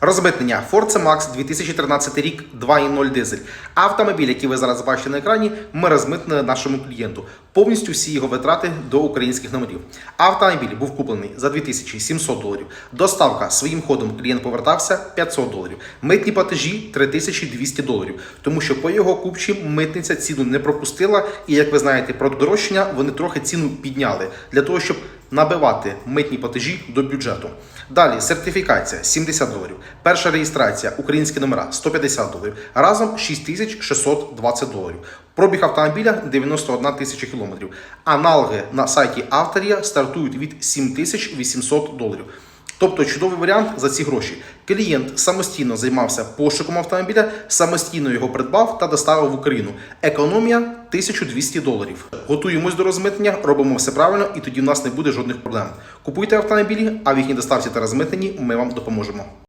Розмитнення Forza Max 2013 рік 2.0 дизель. Автомобіль, який ви зараз бачите на екрані, ми розмитнили нашому клієнту. Повністю всі його витрати до українських номерів. Автомобіль був куплений за 2700 доларів. Доставка своїм ходом клієнт повертався 500 доларів. Митні платежі 3200 доларів. Тому що по його купчі митниця ціну не пропустила. І як ви знаєте, про дорожчання вони трохи ціну підняли для того, щоб набивати митні платежі до бюджету. Далі сертифікація 70 доларів. Перша реєстрація, українські номера 150 доларів. Разом 6620 доларів. Пробіг автомобіля 91 тисяча кілометрів. Аналоги на сайті Авторія стартують від 7800 доларів. Тобто чудовий варіант за ці гроші. Клієнт самостійно займався пошуком автомобіля, самостійно його придбав та доставив в Україну. Економія 1200 доларів. Готуємось до розмитнення, робимо все правильно, і тоді в нас не буде жодних проблем. Купуйте автомобілі, а в їхній доставці та розмитненні ми вам допоможемо.